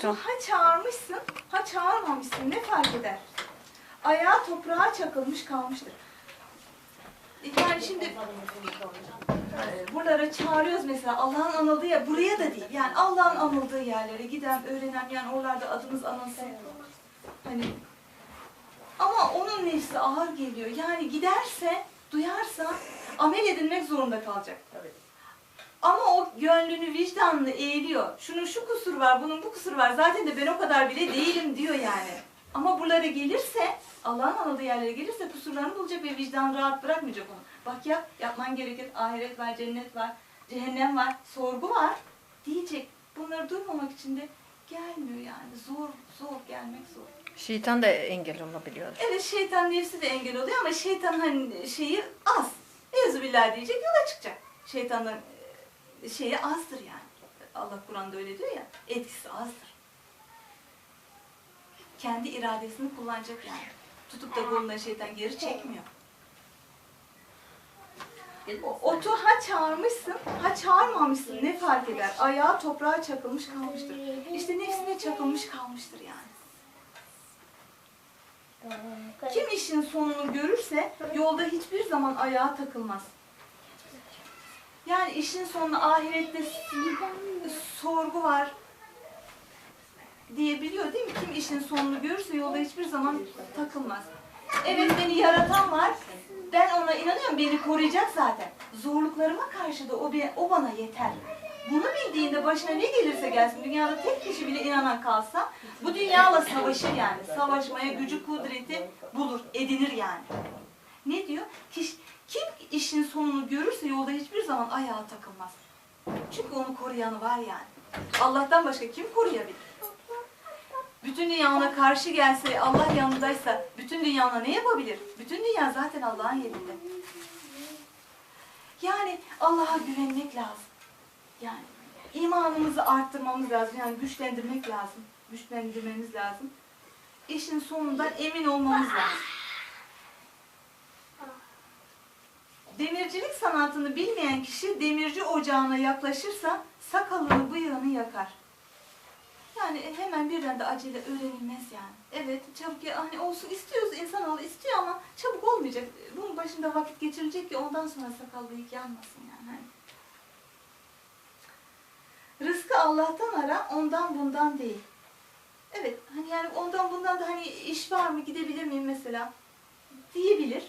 Otu ha çağırmışsın, ha çağırmamışsın ne fark eder? Ayağı toprağa çakılmış kalmıştır. Yani şimdi e, buralara çağırıyoruz mesela Allah'ın anıldığı yer, buraya da değil. Yani Allah'ın anıldığı yerlere giden, öğrenen yani oralarda adımız anılsın. Hani ama onun nefsi ağır geliyor. Yani giderse, duyarsa amel edilmek zorunda kalacak. Ama o gönlünü vicdanını eğiliyor. Şunun şu kusur var, bunun bu kusur var. Zaten de ben o kadar bile değilim diyor yani. Ama buralara gelirse, Allah'ın anıldığı yerlere gelirse kusurlarını bulacak ve vicdan rahat bırakmayacak onu. Bak yap, yapman gereken ahiret var, cennet var, cehennem var, sorgu var diyecek. Bunları duymamak için de gelmiyor yani. Zor, zor gelmek zor. Şeytan da engel olabiliyor. Evet şeytan nefsi de engel oluyor ama şeytan hani şeyi az. Ezbillah diyecek yola çıkacak. Şeytanın şeyi azdır yani. Allah Kur'an'da öyle diyor ya. Etkisi azdır. Kendi iradesini kullanacak yani. Tutup da kolundan şeytan geri çekmiyor. O- Otu ha çağırmışsın, ha çağırmamışsın ne fark eder? Ayağı toprağa çakılmış kalmıştır. İşte nefsine çakılmış kalmıştır yani. Kim işin sonunu görürse yolda hiçbir zaman ayağa takılmaz. Yani işin sonu ahirette sorgu var diyebiliyor değil mi? Kim işin sonunu görürse yolda hiçbir zaman takılmaz. Evet beni yaratan var. Ben ona inanıyorum. Beni koruyacak zaten. Zorluklarıma karşı da o, o bana yeter. Bunu bildiğinde başına ne gelirse gelsin, dünyada tek kişi bile inanan kalsa, bu dünyayla savaşır yani. Savaşmaya gücü, kudreti bulur, edinir yani. Ne diyor? Kiş, kim işin sonunu görürse yolda hiçbir zaman ayağa takılmaz. Çünkü onu koruyanı var yani. Allah'tan başka kim koruyabilir? Bütün dünya ona karşı gelse, Allah yanındaysa, bütün dünya ona ne yapabilir? Bütün dünya zaten Allah'ın yerinde. Yani Allah'a güvenmek lazım. Yani imanımızı arttırmamız lazım. Yani güçlendirmek lazım. Güçlendirmemiz lazım. İşin sonundan emin olmamız lazım. Demircilik sanatını bilmeyen kişi demirci ocağına yaklaşırsa sakalını bıyığını yakar. Yani hemen birden de acele öğrenilmez yani. Evet çabuk ya, hani olsun istiyoruz insanoğlu istiyor ama çabuk olmayacak. Bunun başında vakit geçirilecek ki ondan sonra sakal bıyık yanmasın yani. Hani. Rızkı Allah'tan ara ondan bundan değil. Evet hani yani ondan bundan da hani iş var mı gidebilir miyim mesela diyebilir.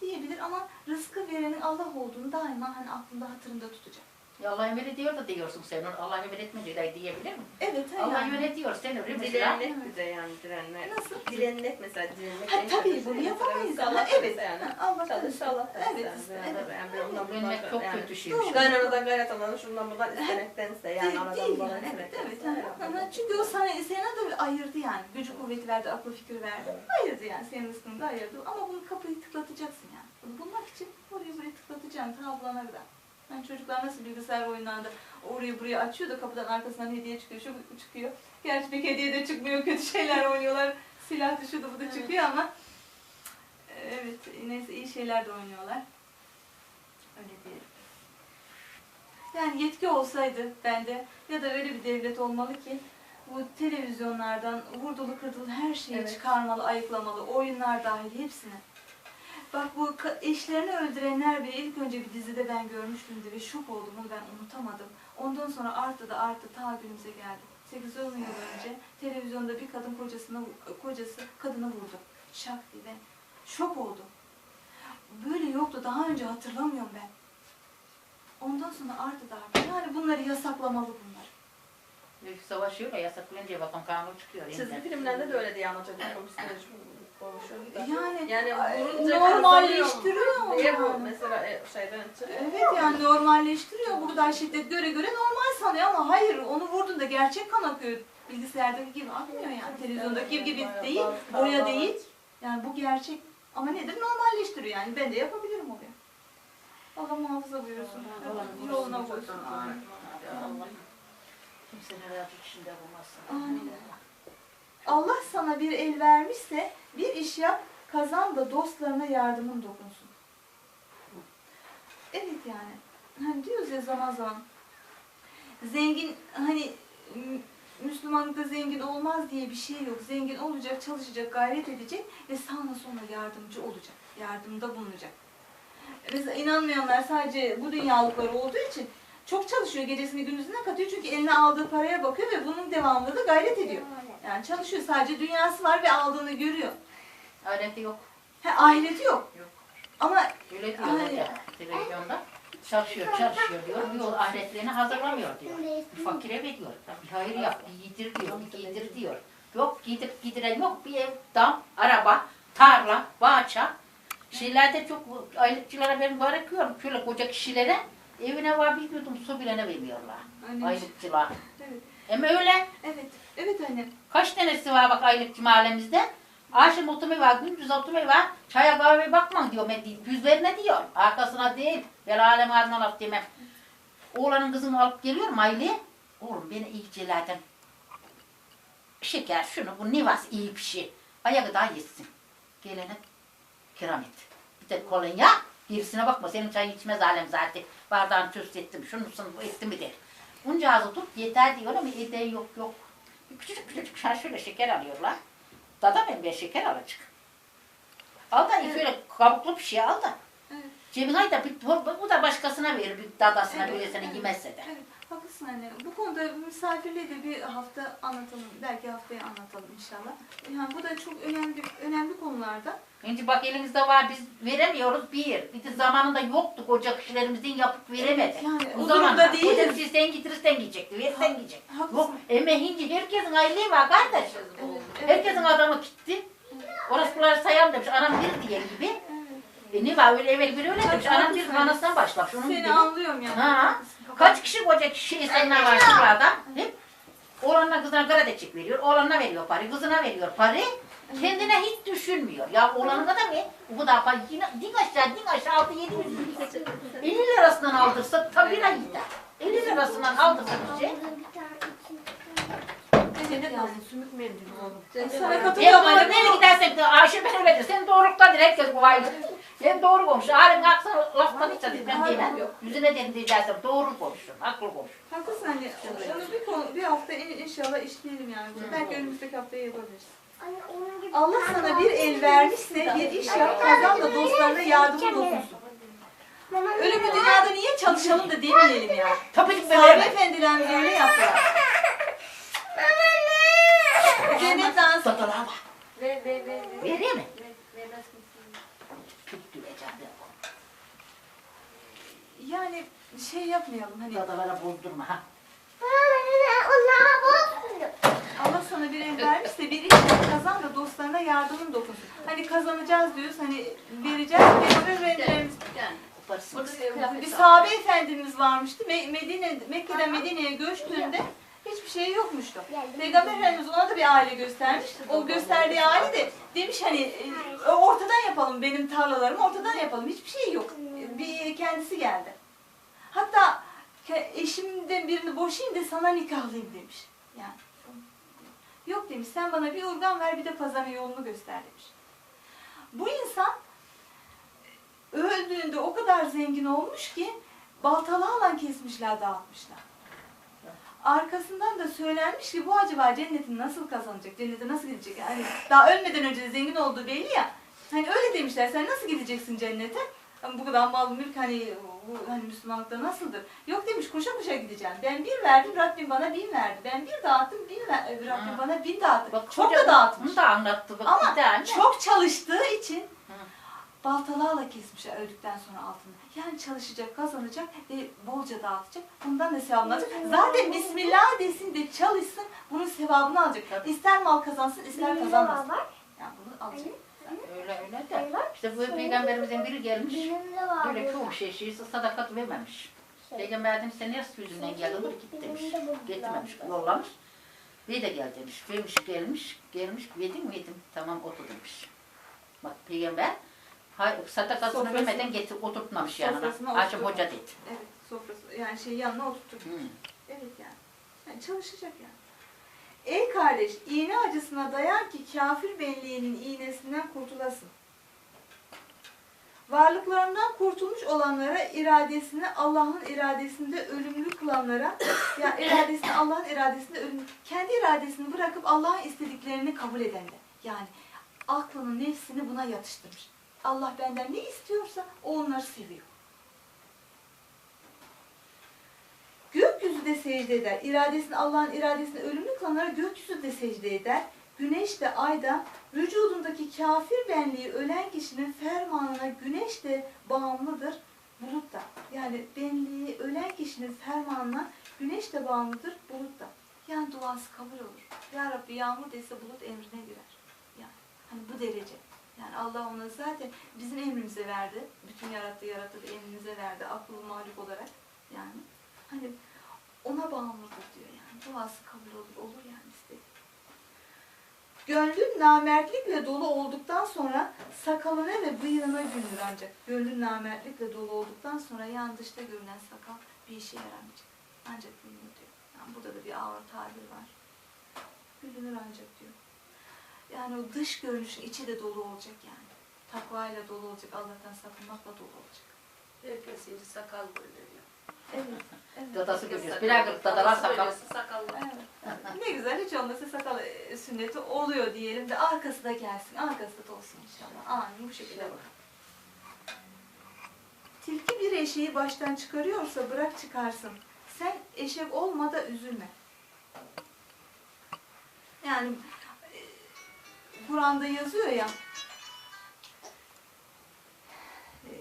Diyebilir ama rızkı verenin Allah olduğunu daima hani aklında hatırında tutacak. Ya Allah emir ediyor da diyorsun sen. onu. Allah emir etmedi de diyebilir mi? Evet Allah yani. emir ediyor. Sen öyle mesela. Direnmek bize yani direnmek. Nasıl? Direnmek mesela direnmek. Ha, en tabii, kötüsü. bunu yapamayız. Allah evet. yani. Allah Çalış Allah. Evet, Yani, evet. yani ondan bundan- çok yani. kötü şeymiş. Kaynanadan kaynatanan şundan bundan istemektense yani Değil, anadan değil babadan yani. Evet, istemektense. evet. yani. Ama çünkü o sana, sana da ayırdı yani. Gücü kuvveti verdi, aklı fikri verdi. Ayırdı yani. Senin rızkını da ayırdı. Ama bunu kapıyı tıklatacaksın yani. Bunu bulmak için orayı buraya tıklatacaksın. Ta bulana kadar. Yani çocuklar nasıl bilgisayar oyunlarında orayı buraya açıyor da kapıdan arkasından hediye çıkıyor, şu çıkıyor. Gerçi pek hediye de çıkmıyor, kötü şeyler oynuyorlar. Silah dışı da bu da çıkıyor ama evet neyse iyi şeyler de oynuyorlar. Öyle diyelim. Yani yetki olsaydı bende ya da öyle bir devlet olmalı ki bu televizyonlardan vurdulu kırdılı her şeyi Evet. çıkarmalı, ayıklamalı, oyunlar dahil hepsini. Bak bu eşlerini öldürenler bile ilk önce bir dizide ben görmüştüm ve şok oldum onu ben unutamadım. Ondan sonra arttı da arttı ta günümüze geldi. 8-10 yıl önce televizyonda bir kadın kocasına kocası kadını vurdu. Şak diye şok oldum. Böyle yoktu daha önce hatırlamıyorum ben. Ondan sonra arttı da arttı. Yani bunları yasaklamalı bunlar. Savaşıyor ya yasaklayınca bakın kanun çıkıyor. Çizgi filmlerde de öyle diye anlatacak. Da. Yani, Yani vurunca normalleştiriyor bu yani. mesela e, şeyden çıkıyor. Evet yani normalleştiriyor. Buradan şiddet göre göre normal sanıyor ama hayır onu vurdun da gerçek kan akıyor. Bilgisayardaki gibi akmıyor yani. Televizyondaki gibi değil, boya değil. Yani bu gerçek. Ama nedir? Normalleştiriyor yani. Ben de yapabilirim oluyor. Allah muhafaza buyursun. Yoluna koysun. Amin. Allah kimsenin hayatı içinde bulmasın. Amin. Allah sana bir el vermişse bir iş yap, kazan da dostlarına yardımın dokunsun. Evet yani. Hani diyoruz ya zaman zaman. Zengin hani Müslümanlıkta zengin olmaz diye bir şey yok. Zengin olacak, çalışacak, gayret edecek ve sağına soluna yardımcı olacak. Yardımda bulunacak. Mesela inanmayanlar sadece bu dünyalıkları olduğu için çok çalışıyor gecesini gündüzüne katıyor çünkü eline aldığı paraya bakıyor ve bunun devamında da gayret ediyor. Yani çalışıyor sadece dünyası var ve aldığını görüyor. Ahireti yok. Ha, ahireti yok. Yok. Ama Öyle diyor Aynen. orada televizyonda. Çalışıyor, çalışıyor diyor. Yol ahiretlerini hazırlamıyor diyor. Fakire veriyor. Bir hayır yap, bir yedir diyor, bir giydir diyor. Yok giydirip giydiren yok. Bir ev, dam, araba, tarla, bahçe. Şeylerde çok aylıkçılara ben bırakıyorum. Şöyle koca kişilere evine var bir yudum su bile ne vermiyorlar. Annem- Aylıkçılar. Ama öyle. evet, evet annem. Kaç tanesi var bak aylıkçı mahallemizde? Akşam otumu var, gündüz otumu var. Çaya kahve bakma diyor. Ben değil, yüzlerine diyor. Arkasına değil. Ben alem ardına laf demem. Oğlanın kızını alıp geliyorum aile. Oğlum beni iyicelerden. Şeker şunu bu nivas iyi bir şey. Ayağı daha yesin. Gelene piramit. Bir de kolonya. Gerisine bakma senin çayı içmez alem zaten. Bardağını çöz ettim. Şunu ettim mi der. Bunca ağzı tut yeter diyor ama eden yok yok. Küçücük küçücük şöyle, şöyle şeker alıyorlar. Dada ben bir şeker alacak. Al da şöyle kabuklu bir şey al da. Cebine de bir, bu, bu da başkasına verir bir dadasına evet. yemezse de. Evet, haklısın anne. Bu konuda misafirliğe de bir hafta anlatalım. Belki haftaya anlatalım inşallah. Yani bu da çok önemli önemli konularda. Şimdi bak elimizde var biz veremiyoruz bir. Bir de zamanında yoktu koca kişilerimizin yapıp veremedi. Yani o zaman durumda koca değiliz. kişi sen getirirsen gidecekti, versen gidecek. Haklısın. Yok eme hinci herkesin ailesi var kardeş. Evet, evet. Herkesin adamı gitti. Orası sayalım demiş anam bir diye gibi. Evet. E ne var öyle evvel bir öyle demiş. Anam bir anasından başla. Şunun Seni gibi. anlıyorum yani. Ha. Kaç kişi koca kişi insanlar var şurada. Oğlanla kızına karadekçik veriyor. Oğlanına veriyor parayı. Kızına veriyor parayı. Kendine hiç düşünmüyor. Ya oğlanına da mı? Bu kadar para. Yine, din aşağı din aşağı altı yedi yüz. 50 lirasından aldırsa tabii la gider. 50 lirasından aldırsa bir şey. Evet yani. Sümük mendil oğlum. Sana katılıyorum nereye gidersen de Ayşe ben öyle de. Sen doğruluktadır herkes bu aylık. Sen doğru konuş. Halim aksa laftan hiç adı ben diyemem. Yüzüne dedim diyeceğim. Doğru konuşun. Akıl konuş. Haklısın anne. Onu bir, konu, bir hafta in- inşallah işleyelim yani. Belki önümüzdeki haftaya yapabiliriz. Allah sana bir el vermişse bir iş yap, kazan da dostlarına yardımcı dokunsun. Öyle bir dünyada niye çalışalım da demeyelim ya. Tabii ki böyle. efendilerimiz öyle yaptılar. Cennet dansı. Var. Ver ver ver. ver. Vereyim mi? Ver, vermez Çok duyacağım ben. Yani şey yapmayalım hani Dadalara bozdurma ha. Allah sana bir el vermişse bir iş kazan da dostlarına yardımın dokunsun. Hani kazanacağız diyoruz hani vereceğiz. Peygamber efendilerimiz Yani. Burada Bir sahabe efendimiz varmıştı. Me- Medine, Mekke'den Medine'ye göçtüğünde hiçbir şey yokmuştu. Peygamber Efendimiz ona da bir aile göstermiş. O gösterdiği aile de demiş hani e, ortadan yapalım benim tarlalarımı ortadan yapalım. Hiçbir şey yok. Bir kendisi geldi. Hatta eşimden birini boşayayım da sana nikahlayayım demiş. Yani yok demiş sen bana bir urgan ver bir de pazarın yolunu göster demiş. Bu insan öldüğünde o kadar zengin olmuş ki baltalarla kesmişler dağıtmışlar. Arkasından da söylenmiş ki bu acaba cenneti nasıl kazanacak, cennete nasıl gidecek? Yani daha ölmeden önce de zengin olduğu belli ya. Hani öyle demişler sen nasıl gideceksin cennete? Bu kadar mal mülk hani bu hani Müslümanlıkta nasıldır? Yok demiş kuşa kuşa gideceğim. Ben bir verdim Rabbim bana bin verdi. Ben bir dağıttım bin ver, Rabbim Ha. bana bin dağıttı. Bak Çok da dağıtmış. Bunu da anlattı bak Ama bir tane. çok çalıştığı için baltalarla kesmişler öldükten sonra altını. Yani çalışacak, kazanacak ve bolca dağıtacak. Bundan da sevabını alacak. Zaten Bismillah desin de çalışsın, bunun sevabını alacak. İster mal kazansın, ister kazanmasın. Yani bunu alacak. Öyle öyle de. İşte bu peygamberimizin biri gelmiş. Böyle çok şey şey sadakat vermemiş. Peygamber demiş sen neresi yüzünden geldin? Dur git demiş. Getirmemiş, yollamış. Bir de gel demiş. Vermiş, gelmiş, gelmiş. Yedin mi? Yedim. Tamam otur demiş. Bak peygamber hayır, sadakasını Sofrasını- vermeden getir, oturtmamış yanına. Sofrasına Açım oturtmamış. hoca dedi. Evet, sofrası, yani şey yanına oturttuk. Hı. Evet yani. yani. Çalışacak yani. Ey kardeş, iğne acısına dayan ki kafir belliğinin iğnesinden kurtulasın. Varlıklarından kurtulmuş olanlara iradesini Allah'ın iradesinde ölümlü kılanlara ya iradesini Allah'ın iradesinde ölümlü kendi iradesini bırakıp Allah'ın istediklerini kabul edenler. Yani aklını, nefsini buna yatıştırmış. Allah benden ne istiyorsa o onları seviyor. Gökyüzü de secde eder. İradesini Allah'ın iradesini ölümlü kılanlara gökyüzü de secde eder. Güneş de ay da vücudundaki kafir benliği ölen kişinin fermanına güneş de bağımlıdır. Bulut da. Yani benliği ölen kişinin fermanına güneş de bağımlıdır. Bulut da. Yani duası kabul olur. Ya Rabbi yağmur dese bulut emrine girer. Yani hani bu derece. Yani Allah ona zaten bizim emrimize verdi. Bütün yarattığı yarattığı emrimize verdi. Aklı mağlup olarak. Yani hani ona bağımlıdır diyor yani. Duası kabul olur, olur yani istediği. Gönlün namertlikle dolu olduktan sonra sakalına ve bıyığına gülür ancak. Gönlün namertlikle dolu olduktan sonra yan dışta görünen sakal bir işe yaramayacak. Ancak gülünür diyor. Yani burada da bir ağır tabir var. Gülünür ancak diyor. Yani o dış görünüşün içi de dolu olacak yani. Takvayla dolu olacak, Allah'tan sakınmakla dolu olacak. Herkes şimdi sakal böyle. Evet, evet. Dadası görüyoruz. Kırk dadalar sakal. Sakallı. Evet. Ne güzel hiç olmazsa sakal e, sünneti oluyor diyelim de arkası da gelsin. Arkası da olsun inşallah. Amin bu şekilde bak. Tilki bir eşeği baştan çıkarıyorsa bırak çıkarsın. Sen eşek olma da üzülme. Yani Kur'an'da yazıyor ya e,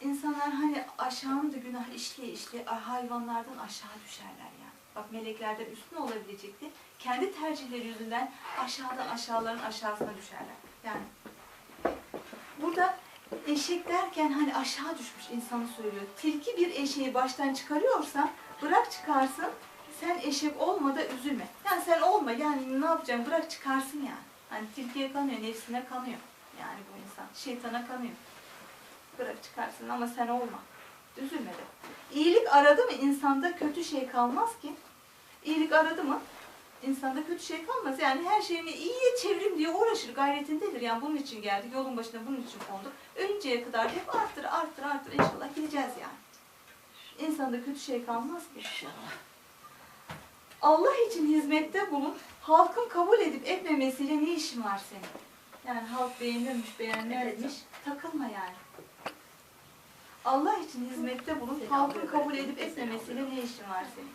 insanlar hani aşağımda günah işleye işleye hayvanlardan aşağı düşerler yani. Bak meleklerden üstün olabilecekti. Kendi tercihleri yüzünden aşağıdan aşağıların aşağısına düşerler. Yani burada eşek derken hani aşağı düşmüş insanı söylüyor. Tilki bir eşeği baştan çıkarıyorsa bırak çıkarsın sen eşek olma da üzülme. Yani sen olma yani ne yapacaksın bırak çıkarsın yani. Hani tilkiye kanıyor, nefsine kanıyor. Yani bu insan şeytana kanıyor. Bırak çıkarsın ama sen olma. Üzülme de. İyilik aradı mı insanda kötü şey kalmaz ki. İyilik aradı mı insanda kötü şey kalmaz. Yani her şeyini iyiye çevirim diye uğraşır, gayretindedir. Yani bunun için geldik, yolun başına bunun için konduk. Ölünceye kadar hep arttır, arttır, arttır. İnşallah gideceğiz yani. İnsanda kötü şey kalmaz ki. Allah için hizmette bulun. Halkın kabul edip etmemesiyle ne işin var senin? Yani halk beğenirmiş, beğenmezmiş. Takılma yani. Allah için hizmette bulun. Halkın kabul edip etmemesiyle ne işin var senin?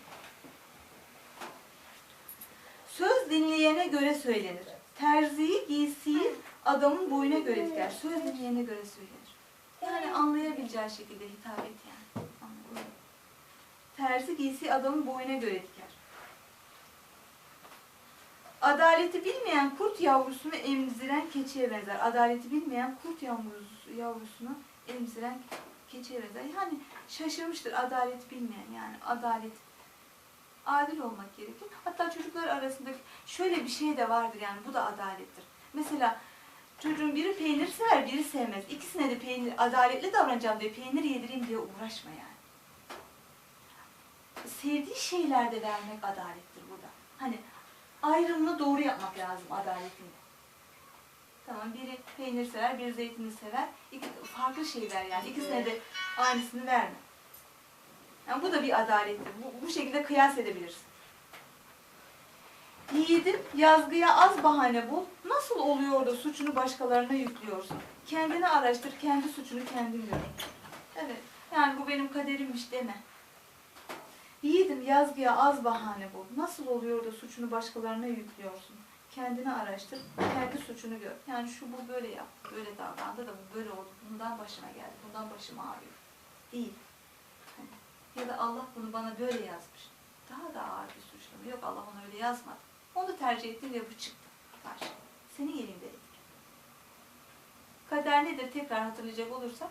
Söz dinleyene göre söylenir. Terziyi, giysiyi adamın boyuna göre diker. Söz dinleyene göre söylenir. Yani anlayabileceği şekilde hitap et yani. Terzi giysi adamın boyuna göre diker. Adaleti bilmeyen kurt yavrusunu emziren keçiye benzer. Adaleti bilmeyen kurt yavrusu, yavrusunu emziren keçiye benzer. Yani şaşırmıştır adalet bilmeyen yani adalet. Adil olmak gerekir. Hatta çocuklar arasında şöyle bir şey de vardır yani bu da adalettir. Mesela çocuğun biri peynir sever, biri sevmez. İkisine de peynir, adaletli davranacağım diye peynir yedireyim diye uğraşma yani. Sevdiği şeylerde vermek adalettir burada. Hani ayrımını doğru yapmak lazım adaletinde. Tamam biri peynir sever, biri zeytini sever. İki, farklı şeyler yani. İkisine de aynısını verme. Yani bu da bir adalettir. Bu, bu şekilde kıyas edebilirsin. Yiğidim yazgıya az bahane bul. Nasıl oluyor da suçunu başkalarına yüklüyorsun? Kendini araştır, kendi suçunu kendin gör. Evet. Yani bu benim kaderimmiş deme. Yiğidim yazgıya az bahane bul. Nasıl oluyor da suçunu başkalarına yüklüyorsun? Kendini araştır, kendi suçunu gör. Yani şu bu böyle yaptı, böyle davrandı da bu böyle oldu. Bundan başıma geldi, bundan başım ağrıyor. Değil. Hani ya da Allah bunu bana böyle yazmış. Daha da ağır bir suçlama. Yok Allah onu öyle yazmadı. Onu tercih ettim ve bu çıktı. Karşı. Senin elinde. Kader nedir tekrar hatırlayacak olursak.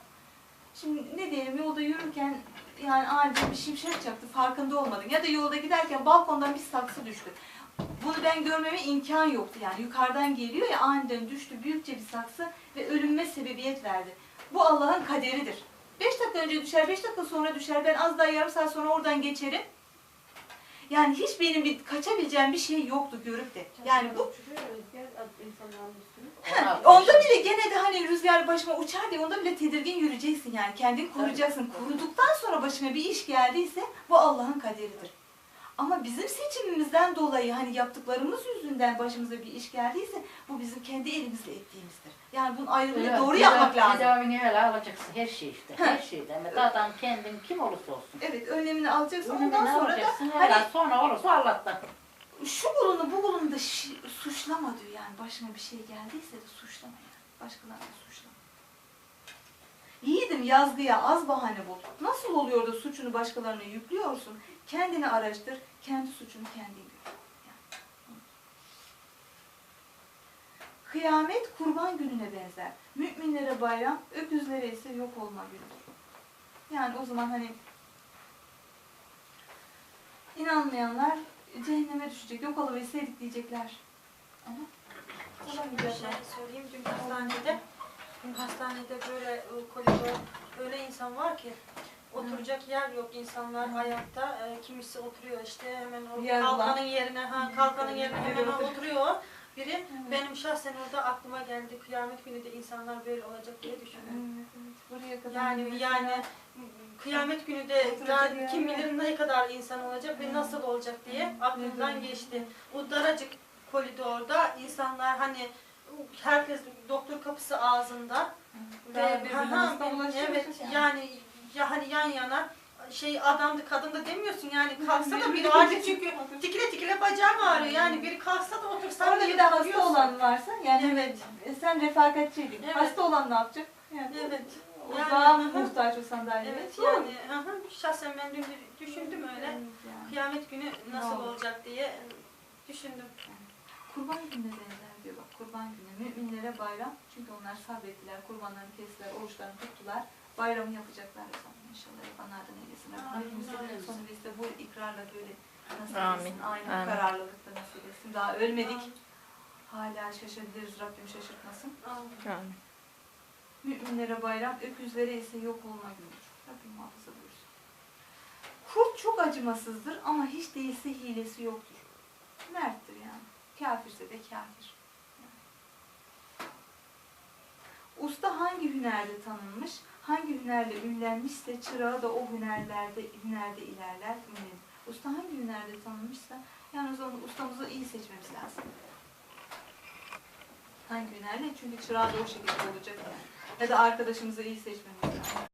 Şimdi ne diyelim yolda yürürken yani aniden bir şimşek çaktı farkında olmadın. Ya da yolda giderken balkondan bir saksı düştü. Bunu ben görmeme imkan yoktu yani. Yukarıdan geliyor ya aniden düştü büyükçe bir saksı ve ölümme sebebiyet verdi. Bu Allah'ın kaderidir. Beş dakika önce düşer, beş dakika sonra düşer. Ben az daha yarım saat sonra oradan geçerim. Yani hiç benim bir kaçabileceğim bir şey yoktu görüp de. Yani bu. Ona- Onda bile gene de hani rüzgar başıma uçar diye onda bile tedirgin yürüyeceksin yani. Kendini koruyacaksın. Kuruduktan sonra başına bir iş geldiyse bu Allah'ın kaderidir. Ama bizim seçimimizden dolayı hani yaptıklarımız yüzünden başımıza bir iş geldiyse bu bizim kendi elimizle ettiğimizdir. Yani bunun ayrımını Evet, doğru yapmak lazım. Tedavini öyle alacaksın her şey işte. Her şeyde. Ama adam kendin kim olursa olsun. Evet önlemini alacaksın. Önüne Ondan sonra da alacaksın? hani Hani... Sonra olursa Allah'tan. şu bulunu bu bulunu da şi- suçlama diyor yani. Başına bir şey geldiyse de suçlama yani. Başkalarını suçlama. Yiğidim yazgıya az bahane bul. Nasıl oluyor da suçunu başkalarına yüklüyorsun? Kendini araştır, kendi suçunu kendin gör. Kıyamet kurban gününe benzer. Müminlere bayram, öküzlere ise yok olma günüdür. Yani o zaman hani inanmayanlar cehenneme düşecek, yok olabilseydik diyecekler. Ama Bir şey söyleyeyim. Dün hastanede, dün hastanede böyle e, koridor, öyle insan var ki oturacak yer yok insanlar ayakta. E, kimisi oturuyor işte hemen o Yer kalkanın yerine, ha kalkanın yerine hemen oturuyor. Biri benim şahsen orada aklıma geldi kıyamet günü de insanlar böyle olacak diye evet. Buraya kadar Yani mesela- yani kıyamet günü de Oturacak daha yer kim yok. bilir ne kadar insan olacak ve nasıl olacak diye aklımdan geçti. O daracık koridorda insanlar hani herkes doktor kapısı ağzında ve ha, evet yani. ya hani yan yana şey adamdı kadın da demiyorsun yani kalksa da biri artık çünkü tikile tikile bacağım ağrıyor yani biri kalksa da otursa Orada bir de hasta olan varsa yani Evet. e, sen refakatçiydin. Evet. Hasta olan ne yapacak? Yani, Evet. O Yani, daha hı muhtaç o sandalyeye. Evet Doğru. yani hı, şahsen ben dün düşündüm öyle. Evet, yani. Kıyamet günü nasıl olacak diye düşündüm. Kurban gününe benzer diyor bak kurban günü. Müminlere bayram. Çünkü onlar sabrettiler, kurbanlarını kestiler, oruçlarını tuttular. Bayramı yapacaklar zaman inşallah yapanlardan eylesin. Rabbim Amin, Hepimizi amin. son vesile bu ikrarla böyle nasip Amin, etsin. Aynı amin. kararlılıkta nasip etsin. Daha ölmedik. Hala şaşabiliriz Rabbim şaşırtmasın. Amin. Yani. Müminlere bayram, öküzlere ise yok olma günüdür. Rabbim muhafaza buyursun. Kurt çok acımasızdır ama hiç değilse hilesi yoktur. Merttir yani. Kafirse de kafir. Usta hangi hünerde tanınmış, hangi hünerle ünlenmişse çırağı da o hünerlerde hünerde ilerler, ünlenir. Usta hangi hünerde tanınmışsa yani o zaman ustamızı iyi seçmemiz lazım. Hangi hünerle? Çünkü çırağı da o şekilde olacak yani. Ya da arkadaşımızı iyi seçmemiz lazım.